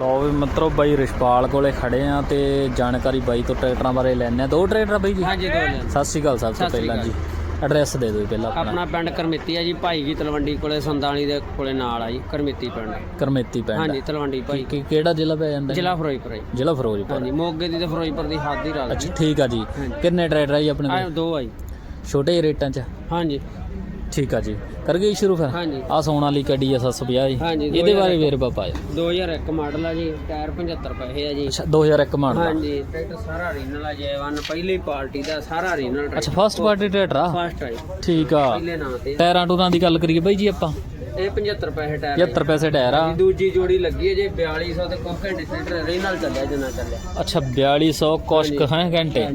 ਲਓ ਵੀ ਮਿੱਤਰੋ ਬਾਈ ਰਿਸ਼ਪਾਲ ਕੋਲੇ ਖੜੇ ਆ ਤੇ ਜਾਣਕਾਰੀ ਬਾਈ ਤੋਂ ਟਰੈਕਟਰਾਂ ਬਾਰੇ ਲੈਣੇ ਆ। ਦੋ ਟਰੈਕਟਰ ਬਾਈ ਜੀ? ਹਾਂਜੀ ਦੋ ਲੈਣ ਸਤਿ ਸ਼੍ਰੀ ਅਕਾਲ ਸਭ ਤੋਂ ਸਤਿ ਸ਼੍ਰੀ ਪਹਿਲਾਂ ਜੀ। ਐਡਰੈਸ ਦੇ ਦਿਓ ਜੀ ਪਹਿਲਾਂ ਆਪਣਾ। ਆਪਣਾ ਪਿੰਡ ਕਰਮਿੱਤੀ ਆ ਜੀ ਭਾਈ ਜੀ ਤਲਵੰਡੀ ਕੋਲੇ ਸੰਦਾਲੀ ਦੇ ਕੋਲੇ ਨਾਲ ਆ ਜੀ ਕਰਮਿੱਤੀ ਪਿੰਡ। ਕਰਮੇਤੀ ਪਿੰਡ ਹਾਂਜੀ ਤਲਵੰਡੀ ਭਾਈ। ਕੀ ਕਿਹੜਾ ਜ਼ਿਲ੍ਹਾ ਪੈ ਜਾਂਦਾ ਜ਼ਿਲ੍ਹਾ ਫਿਰੋਜ਼ਪੁਰ ਜੀ। ਜ਼ਿਲ੍ਹਾ ਫਿਰੋਜ਼ਪੁਰ। ਹਾਂਜੀ ਮੋਗੇ ਦੀ ਤੇ ਫਿਰੋਜ਼ਪੁਰ ਦੀ ਹੱਦ ਹੀ ਰਾਤ ਅੱਛਾ ਠੀਕ ਆ ਜੀ। ਕਿੰਨੇ ਟਰੈਕਟਰ ਆ ਜੀ ਆਪਣੇ ਆ ਕੋਲ ਦੋ ਆ ਜੀ। ਛੋਟੇ ਜਿਹੇ ਰੇਟਾਂ 'ਚ? ਹਾਂਜੀ। ਠੀਕ ਆ ਜੀ। ਕਰ ਗਈ ਸ਼ੁਰੂ ਫਿਰ? ਹਾਂਜੀ। ਆ ਸੋਨ ਵਾਲੀ ਕੱਢੀ ਆ 750 ਜੀ। ਹਾਂਜੀ, ਦੋ ਇਹਦੇ ਹਜ਼ਾਰ ਬਾਰੇ ਵੇਰਵਾ ਪਾਇਆ 2001 ਮਾਡਲ ਆ ਜੀ ਟਾਇਰ 75 ਪੈਸੇ ਆ ਜੀ। ਅੱਛਾ 2001 ਮਾਡਲ ਹਾਂਜੀ ਟਰੈਕਟਰ ਸਾਰਾ ਰੀਨਲ ਆ ਜੈਵਨ ਪਹਿਲੀ ਪਾਰਟੀ ਦਾ ਸਾਰਾ ਰੀਨਲ ਅੱਛਾ ਫਸਟ ਪਾਰਟੀ ਟਰੈਕਟਰ ਆ? ਫਸਟ ਆ ਜੀ। ਠੀਕ ਆ। ਪਹਿਲੇ ਨਾਂ ਤੇ ਟਾਇਰਾਂ ਟੂਰਾਂ ਦੀ ਗੱਲ ਕਰੀਏ ਬਾਈ ਜੀ ਆਪਾਂ। ਇਹ 75 ਪੈਸੇ ਟਾਇਰ ਆ ਜੀ। 75 ਪੈਸੇ ਟਾਇਰ ਆ। ਦੂਜੀ ਜੋੜੀ ਲੱਗੀ ਹੈ ਜੇ 4200 ਤੇ ਕੋਈ ਘੰਟੇ ਟਰੈਕਟਰ ਰੀਨਲ ਚੱਲਿਆ ਜਿੰਨਾ ਚੱਲਿਆ। ਅੱਛਾ 4200 ਕੁਸ਼ਕ ਹੈ ਘੰਟੇ।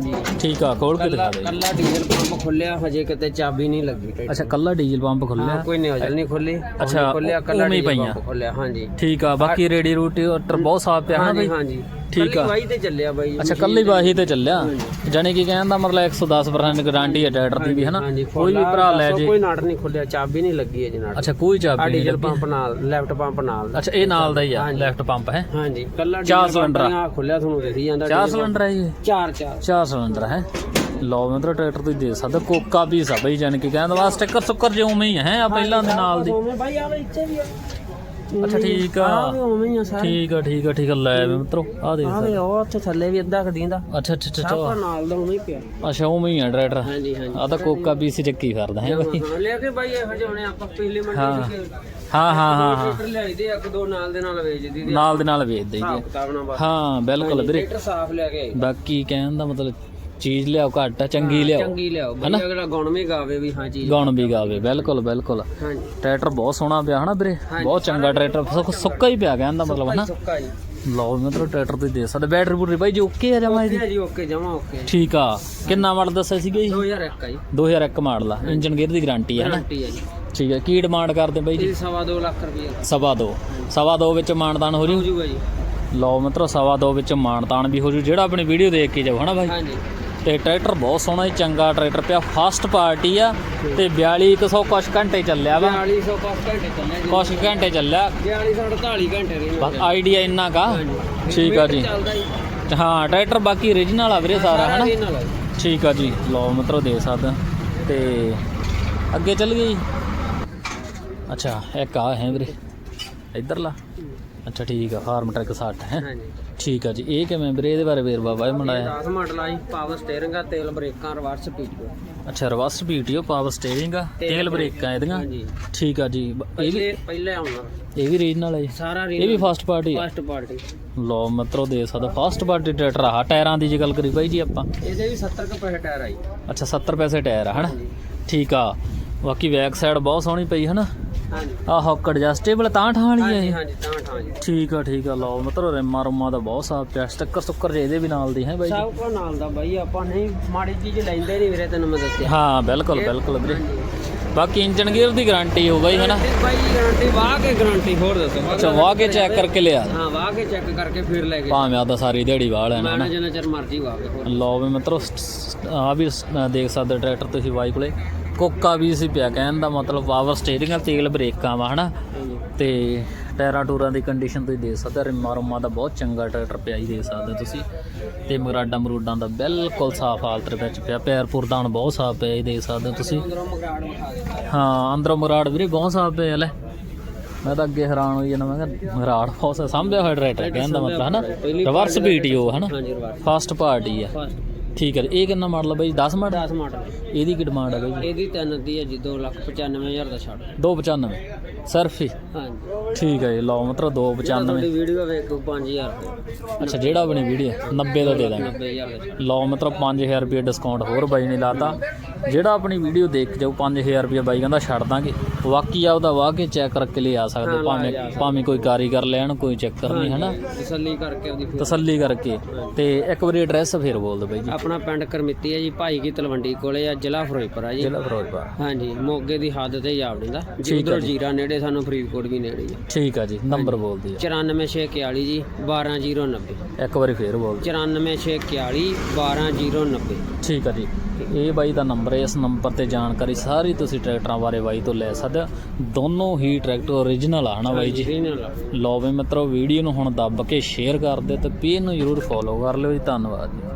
ਠੀਕ ਆ ਖੋਲ ਕੇ ਦਿਖਾ ਦੇ ਕੱਲਾ ਡੀਜ਼ਲ ਪੰਪ ਖੁੱਲਿਆ ਹਜੇ ਕਿਤੇ ਚਾਬੀ ਨਹੀਂ ਲੱਗੀ ਅੱਛਾ ਕੱਲਾ ਡੀਜ਼ਲ ਪੰਪ ਖੁੱਲਿਆ? ਹਾਂ ਕੋਈ ਨਿਊਜ਼ਲ ਨਹੀਂ ਖੁੱਲੀ। ਅੱਛਾ, ਖੁੱਲਿਆ ਕੱਲਾ ਹੀ ਡੀਜ਼ਲ। ਪੰਪ ਖੁੱਲਿਆ ਹਾਂਜੀ। ਠੀਕ ਆ ਬਾਕੀ ਰੇਡੀ ਰੂਟੀ ਟਰ ਬਹੁਤ ਸਾਫ਼ ਪਿਆ ਬਾਈ? ਹਾਂਜੀ। ਠੀਕ ਆ। ਵਾਹੀ ਤੇ ਚੱਲਿਆ ਬਾਈ ਅੱਛਾ ਕੱਲੀ ਬਾਹੀ ਤੇ ਚੱਲਿਆ। ਜਾਨੀ ਕਿ ਕਹਿਣ ਦਾ ਮਤਲਬ 110% ਗਾਰੰਟੀ ਹੈ ਟਰੈਕਟਰ ਦੀ ਵੀ ਹਨਾ? ਕੋਈ ਵੀ ਭਰਾ ਲੈ ਜੇ। ਕੋਈ ਨਾਟ ਨਹੀਂ ਖੁੱਲਿਆ ਚਾਬੀ ਨਹੀਂ ਲੱਗੀ ਹੈ ਜੀ ਨਾਟ। ਅੱਛਾ ਕੋਈ ਚਾਬੀ ਨਹੀਂ ਡੀਜ਼ਲ ਪੰਪ ਨਾਲ ਲੈਫਟ ਪੰਪ ਨਾਲ। ਅੱਛਾ ਇਹ ਨਾਲ ਦਾ ਹੀ ਆ। ਲੈਫਟ ਪੰਪ ਹੈ? ਹਾਂਜੀ ਕੱਲਾ ਚਾਰ ਸਿਲੰਡਰ ਆ। ਖੁੱਲਿਆ ਤੁਹਾਨੂੰ ਦਿਖੀ ਜਾਂਦਾ ਚਾਰ ਸਿਲੰਡਰ ਹੈ ਜੀ। ਚਾਰ ਚਾਰ। ਚਾਰ ਸਿਲੰਡਰ ਹੈ? ਲਓ ਮਿੱਤਰੋ ਟਰੈਕਟਰ ਤੁਸੀਂ ਦੇ ਸਕਦੇ। ਕੋਕਾ ਵੀ ਸਾ ਬਈ ਜਾਨ ਕਿ ਕਹਿੰਦਾ ਵਾ ਸਟicker ਸੁੱਕਰ ਜੇ ਉਵੇਂ ਹੀ ਹੈ? ਆ ਪਹਿਲਾਂ ਦੇ ਨਾਲ ਦੀ। ਉਵੇਂ ਬਾਈ ਆ ਇੱਥੇ ਵੀ ਆ। ਅੱਛਾ ਠੀਕ ਆ। ਆ ਵੀ ਉਵੇਂ ਹੀ ਆ ਸਾਰੇ ਠੀਕ ਆ ਠੀਕ ਆ ਠੀਕ ਆ। ਲੈ ਵੀ ਮਿੱਤਰੋ ਆ ਦੇਖ ਆ ਵੇ ਉਹ ਉੱਥੇ ਥੱਲੇ ਵੀ ਅੱਧਾ ਕਦੀਂਦਾ ਅੱਛਾ ਅੱਛਾ ਅੱਛਾ, ਅੱਛਾ। ਨਾਲ ਦਾ ਉਵੇਂ ਹੀ ਪਿਆ। ਅੱਛਾ ਉਵੇਂ ਹੀ ਆ ਟਰੈਕਟਰ ਹਾਂਜੀ ਹਾਂਜੀ। ਆ ਤਾਂ ਕੋਕਾ ਵੀ ਸੀ ਚੱਕੀ ਕਰਦਾ ਹੈ ਬਾਈ। ਹਾਂ, ਲੈ ਕੇ ਬਾਈ ਇਹੋ ਜਿਹੇ ਹੁਣੇ ਆਪਾਂ ਪਿਛਲੀ ਹਾਂ। ਮੰਡੀ ਸੀ ਹਾਂ ਹਾਂ ਹਾਂ ਹਾਂ। ਟਰੈਕਟਰ ਲਿਆਈ ਦੇ ਇੱਕ ਦੋ ਨਾਲ ਦੇ ਨਾਲ ਵੇਚਦੀ ਦੀ ਨਾਲ ਦੇ ਨਾਲ ਵੇਚ ਦੇਈਏ ਹਿਸਾਬ ਕਿਤਾਬ ਨਾਲ ਬਸ। ਹਾਂ ਬਿਲਕੁਲ ਵੀਰੇ। ਟਰੈਕਟਰ ਸਾਫ਼ ਲਿਆ ਕੇ ਆਈ ਬਾਕੀ ਕਹਿਣ ਦਾ ਮਤਲਬ ਚੀਜ਼ ਲਿਆਓ ਘੱਟ ਆ, ਚੰਗੀ ਲਿਆਓ। ਚੰਗੀ ਲਿਆਓ। ਬਈ ਅਗਲਾ ਗੁਣ ਵੀ ਗਾਵੇ ਵੀ ਹਾਂ ਜੀ ਗਾਉਣ ਵੀ ਗਾਵੇ ਬਿਲਕੁਲ ਬਿਲਕੁਲ। ਹਾਂਜੀ। ਟਰੈਕਟਰ ਬਹੁਤ ਸੋਹਣਾ ਪਿਆ ਹਨਾ ਵੀਰੇ? ਬਹੁਤ ਚੰਗਾ ਟਰੈਕਟਰ ਸੁੱਕ- ਸੁੱਕਾ ਹੀ ਪਿਆ ਕਹਿਣ ਦਾ ਮਤਲਬ ਹਨਾ? ਸੁੱਕਾ ਜੀ ਲਓ ਮਤਲਬ ਟਰੈਕਟਰ ਤੁਸੀਂ ਦੇ ਸਕਦੇ ਬੈਟਰੀ ਬੂਟਰੀ ਬਾਈ ਜੀ ਓਕੇ ਆ ਜਮਾ ਇਹਦੀ ਠੀਕ ਹੈ ਜੀ ਓਕੇ ਜਮਾ ਓਕੇ ਠੀਕ ਆ। ਕਿੰਨਾ ਮਾਡਲ ਦੱਸਿਆ ਸੀਗਾ ਜੀ? 2001 ਆ ਜੀ। 2001 ਮਾਡਲ ਆ। ਇੰਜਨ ਗੇਅਰ ਦੀ ਗਾਰੰਟੀ ਹੈ ਹਨਾ ਗਾਰੰਟੀ ਹੈ ਜੀ। ਠੀਕ ਹੈ ਕੀ ਡਿਮਾਂਡ ਕਰਦੇ ਬਾਈ ਜੀ? ਇਹ ਸਵਾ ਦੋ ਲੱਖ ਰੁਪਏ ਸਵਾ ਦੋ। ਸਵਾ ਦੋ ਵਿੱਚ ਮਾਨਦਾਨ ਹੋ ਹੋ ਜੂ ਜੂਗਾ ਜੀ। ਲਓ ਮਿੱਤਰੋ ਸਵਾ ਦੋ ਵਿੱਚ ਮਾਨਦਾਨ ਵੀ ਹੋ ਜੂ। ਜਿਹੜਾ ਆਪਣੀ ਵੀਡੀਓ ਦੇਖ ਕੇ ਜਾਓ ਹਨਾ ਬਾਈ? ਹਾਂਜੀ। ਤੇ ਟਰੈਕਟਰ ਬਹੁਤ ਸੋਹਣਾ ਹੀ ਚੰਗਾ ਟਰੈਕਟਰ ਪਿਆ ਫਸਟ ਪਾਰਟੀ ਆ ਤੇ 4200 ਕੁਛ ਘੰਟੇ ਚੱਲਿਆ ਵਾ। 4200 ਪਾਸ ਘੰਟੇ ਚੱਲਿਆ ਜੀ। ਕੁਛ ਘੰਟੇ ਚੱਲਿਆ। 4248 ਘੰਟੇ ਰਹੀ ਬਸ ਆਈਡੀਆ ਇੰਨਾ ਕਾ ਠੀਕ ਆ ਜੀ। ਹਾਂ ਟਰੈਕਟਰ ਬਾਕੀ origignal ਆ ਵੀਰੇ ਸਾਰਾ ਹਨਾ। ਠੀਕ ਆ ਜੀ। ਲਓ ਮਿੱਤਰੋ ਦੇ ਸਕਦੇ। ਤੇ ਅੱਗੇ ਚੱਲ ਗਏ ਜੀ ਅੱਛਾ ਇੱਕ ਆ ਹੈ ਵੀਰੇ। ਇੱਧਰਲਾ ਅੱਛਾ ਠੀਕ ਆ ਫਾਰਮ ਟਰੈਕ 60 ਹੈ। ਹਾਂਜੀ। ਠੀਕ ਆ ਜੀ ਇਹ ਕਿਵੇਂ ਵੀਰੇ? ਇਹਦੇ ਬਾਰੇ ਵੇਰਵਾ ਬਾਈ ਮੰਡਾਇਆ 10 ਮਾਡਲ ਆ ਜੀ ਪਾਵਰ ਸਟੀਅਰਿੰਗ ਆ ਤੇਲ ਬ੍ਰੇਕਾਂ ਰਿਵਰਸ ਪੀਟੀਓ ਅੱਛਾ ਰਿਵਰਸ ਪੀਟੀਓ ਪਾਵਰ ਸਟੀਅਰਿੰਗ ਆ ਤੇਲ ਬ੍ਰੇਕਾਂ ਇਹਦੀਆਂ? ਠੀਕ ਆ ਜੀ ਇਹ ਵੀ ਪਹਿਲੇ ਆਉਣਾ। ਇਹ ਵੀ ਰੀਜਨਲ ਹੈ ਜੀ? ਸਾਰਾ ਇਹ ਵੀ ਫਸਟ ਪਾਰਟੀ ਆ? ਫਸਟ ਪਾਰਟੀ ਲਓ ਮਿੱਤਰੋ ਦੇ ਸਕਦਾ ਫਸਟ ਪਾਰਟੀ ਟਰੈਕਟਰ ਆ। ਟਾਇਰਾਂ ਦੀ ਜੇ ਗੱਲ ਕਰੀ ਬਾਈ ਜੀ ਆਪਾਂ। ਇਹਦੇ ਵੀ 70 ਕੁ ਪੈਸੇ ਟਾਇਰ ਆਈ ਅੱਛਾ 70 ਪੈਸੇ ਟਾਇਰ ਆ ਹਨਾ? ਠੀਕ ਆ। ਬਾਕੀ ਬੈਕ ਸਾਈਡ ਬਹੁਤ ਸੋਹਣੀ ਪਈ ਹਨਾ? ਹਾਂਜੀ। ਆ ਹੌਕ ਐਡਜਸਟੇਬਲ ਤਾਂ ਠਾਂ ਵਾਲੀ ਹੈ ਹਾਂਜੀ ਇਹ? ਹਾਂਜੀ ਤਾਂ ਠਾਂ ਜੀ। ਠੀਕ ਆ ਠੀਕ ਆ ਲਓ ਮਤਲਬ ਰਿਮਾਂ ਰੁਮਾਂ ਦਾ ਬਹੁਤ ਸਾਫ਼ ਪਿਆ ਸਟੱਕਰ ਸੁੱਕਰ ਜੇ ਇਹਦੇ ਵੀ ਨਾਲ ਦੀ ਹੈ ਬਾਈ ਜੀ? ਸਭ ਕੋ ਨਾਲ ਦਾ ਬਾਈ ਆਪਾਂ ਨਹੀਂ ਮਾੜੀ ਚੀਜ਼ ਲੈਂਦੇ ਨਹੀਂ ਵੀਰੇ ਤੈਨੂੰ ਮੈਂ ਦੱਸਿਆ। ਹਾਂ ਬਿਲਕੁਲ ਬਿਲਕੁਲ ਵੀਰੇ। ਬਾਕੀ ਇੰਜਨ ਗੇਅਰ ਦੀ ਗਾਰੰਟੀ ਹੋ ਬਾਈ ਹਨਾ ਬਾਈ ਗਾਰੰਟੀ ਵਾਹ ਕੇ ਗਾਰੰਟੀ ਹੋਰ ਦੱਸੋ। ਅੱਛਾ ਵਾਹ ਕੇ ਚੈੱਕ ਕਰਕੇ ਲਿਆ? ਹਾਂ ਵਾਹ ਕੇ ਚੈੱਕ ਕਰਕੇ ਫਿਰ ਲੈ ਕੇ ਭਾਵੇਂ ਆਦਾ ਸਾਰੀ ਦਿਹਾੜੀ ਵਾਹ ਲੈਣਾ ਮੈਂ ਹਨਾ ਜਿੰਨਾ ਚਿਰ ਮਰਜ਼ੀ ਵਾਹ ਕੇ ਹੋਰ ਲਓ ਵੀ ਮਿੱਤਰੋ ਆ ਵੀ ਸ- ਦੇਖ ਸਕਦੇ ਟਰੈਕਟਰ ਤੁਸੀਂ ਬਾਈ ਕੋਲੇ। ਕੋਕਾ ਵੀ ਸੀ ਪਿਆ ਕਹਿਣ ਦਾ ਮਤਲਬ ਪਾਵਰ ਸਟੀਅਰਿੰਗ ਆ ਤੇਲ ਬ੍ਰੇਕਾਂ ਵਾ ਹਨਾ? ਤੇ ਟਾਇਰਾਂ ਟੂਰਾਂ ਦੀ ਕੰਡੀਸ਼ਨ ਤੁਸੀਂ ਦੇਖ ਸਕਦੇ ਹੋ ਰਿਮਾਂ ਰੁਮਾਂ ਦਾ ਬਹੁਤ ਚੰਗਾ ਟਰੈਕਟਰ ਪਿਆ ਹੀ ਦੇਖ ਸਕਦੇ ਹੋ ਤੁਸੀਂ। ਤੇ ਮਰਾਡਾ ਮਰੂਡਾਂ ਦਾ ਬਿਲਕੁਲ ਸਾਫ਼ ਹਾਲਤ ਵਿੱਚ ਪਿਆ ਪੈਰ ਪੁਰਦਾਨ ਬਹੁਤ ਸਾਫ਼ ਪਿਆ ਇਹ ਦੇਖ ਸਕਦੇ ਹੋ ਤੁਸੀਂ। ਹਾਂ ਅੰਦਰੋਂ ਮਰਾੜ ਵੀਰੇ ਬਹੁਤ ਸਾਫ਼ ਪਿਆ ਲੈ। ਮੈਂ ਤਾਂ ਅੱਗੇ ਹੈਰਾਨ ਹੋਈ ਜਾਂਦਾ ਮੈਂ ਕਿਹਾ ਮਰਾੜ ਬਹੁਤ ਸਾ- ਸਾਂਭਿਆ ਹੋਇਆ ਟਰੈਕਟਰ ਕਹਿਣ ਦਾ ਮਤਲਬ ਹਨਾ? ਰਿਵਰਸ ਪੀਟੀਓ ਹਨਾ? ਫਸਟ ਪਾਰਟੀ ਆ। ਠੀਕ ਹੈ ਜੀ। ਇਹ ਕਿੰਨਾ ਮਾਡਲ ਆ ਬਾਈ? 10 ਮਾਡਲ 10 ਮਾਡਲ ਇਹਦੀ ਕੀ ਡਿਮਾਂਡ ਹੈ ਬਾਈ ਇਹਦੀ ਤਿੰਨ ਦੀ ਹੈ ਜੀ 295000 ਦਾ ਛੱਡ। 295 ਸਿਰਫ ਹੀ? ਹਾਂਜੀ। ਠੀਕ ਹੈ ਜੀ ਲਓ ਮਤਲਬ 295 ਤੁਹਾਡੀ ਵੀਡੀਓ ਵੇਖੋ 5000 ਰੁਪਏ। ਅੱਛਾ ਜਿਹੜਾ ਆਪਣੀ ਵੀਡੀਓ 90 ਦਾ ਦੇ ਦਾਂਗੇ। 90000 ਦਾ। ਲਓ ਮਤਲਬ 5000 ਰੁਪਏ ਡਿਸਕਾਊਂਟ ਹੋਰ ਬਾਈ ਨੇ ਲਾਤਾ। ਜਿਹੜਾ ਆਪਣੀ ਵੀਡੀਓ ਦੇਖ ਕੇ ਜਾਊ 5000 ਰੁਪਏ ਬਾਈ ਕਹਿੰਦਾ ਛੱਡ ਦਾਂਗੇ। ਬਾਕੀ ਆ ਉਹਦਾ ਵਾਹ ਕੇ ਚੈੱਕ ਕਰਕੇ ਲਿਆ ਸਕਦੇ ਹੋ, ਭਾਵੇਂ ਭਾਵੇਂ ਕੋਈ ਕਾਰੀਗਰ ਲੈਣ ਕੋਈ ਚੱਕਰ ਨਹੀਂ ਹਨਾ? ਤਸੱਲੀ ਕਰਕੇ ਉਹਦੀ ਫਿਰ ਤਸੱਲੀ ਕਰਕੇ। ਤੇ ਇੱਕ ਵਾਰੀ ਐਡਰੈਸ ਫੇਰ ਬੋਲ ਦਿਓ ਬਾਈ ਜੀ। ਆਪਣਾ ਪਿੰਡ ਕਰਮਿੱਤੀ ਹੈ ਜੀ ਭਾਈ ਕੀ ਤਲਵੰਡੀ ਕੋਲੇ ਆ ਜ਼ਿਲ੍ਹਾ ਫਿਰੋਜ਼ਪੁਰ ਆ ਜੀ। ਜ਼ਿਲ੍ਹਾ ਫਿਰੋਜ਼ਪੁਰ। ਹਾਂਜੀ ਮੋਗੇ ਦੀ ਹੱਦ ਤੇ ਜਾ ਵੜਦਾ। ਜੀ ਉਧਰੋਂ ਜੀਰਾ ਨੇੜੇ ਸਾਨੂੰ ਫਰੀਦਕੋਟ ਵੀ ਨੇੜੇ ਜੀ ਠੀਕ ਆ ਜੀ ਨੰਬਰ ਬੋਲ ਦਿਓ 94641 ਜੀ 12090 ਇੱਕ ਵਾਰੀ ਫੇਰ ਬੋਲ ਦਿਓ। 94641 12090 ਠੀਕ ਆ ਜੀ। ਇਹ ਬਾਈ ਦਾ ਨੰਬਰ ਹੈ ਇਸ ਨੰਬਰ ਤੇ ਜਾਣਕਾਰੀ ਸਾਰੀ ਤੁਸੀਂ ਟਰੈਕਟਰਾਂ ਬਾਰੇ ਬਾਈ ਤੋਂ ਲੈ ਸਕਦੇ ਹੋ। ਦੋਨੋਂ ਹੀ ਟਰੈਕਟਰ ਓਰੀਜਨਲ ਆ ਹਨਾ ਬਾਈ ਜੀ? ਲਓ ਵੀ ਮਿੱਤਰੋ ਵੀਡੀਓ ਨੂੰ ਹੁਣ ਦੱਬ ਕੇ ਸ਼ੇਅਰ ਕਰ ਦਿਓ ਤੇ ਪੇਜ ਨੂੰ ਜਰੂਰ ਫੋਲੋ ਕਰ ਲਿਓ ਜੀ। ਧੰਨਵਾਦ ਜੀ।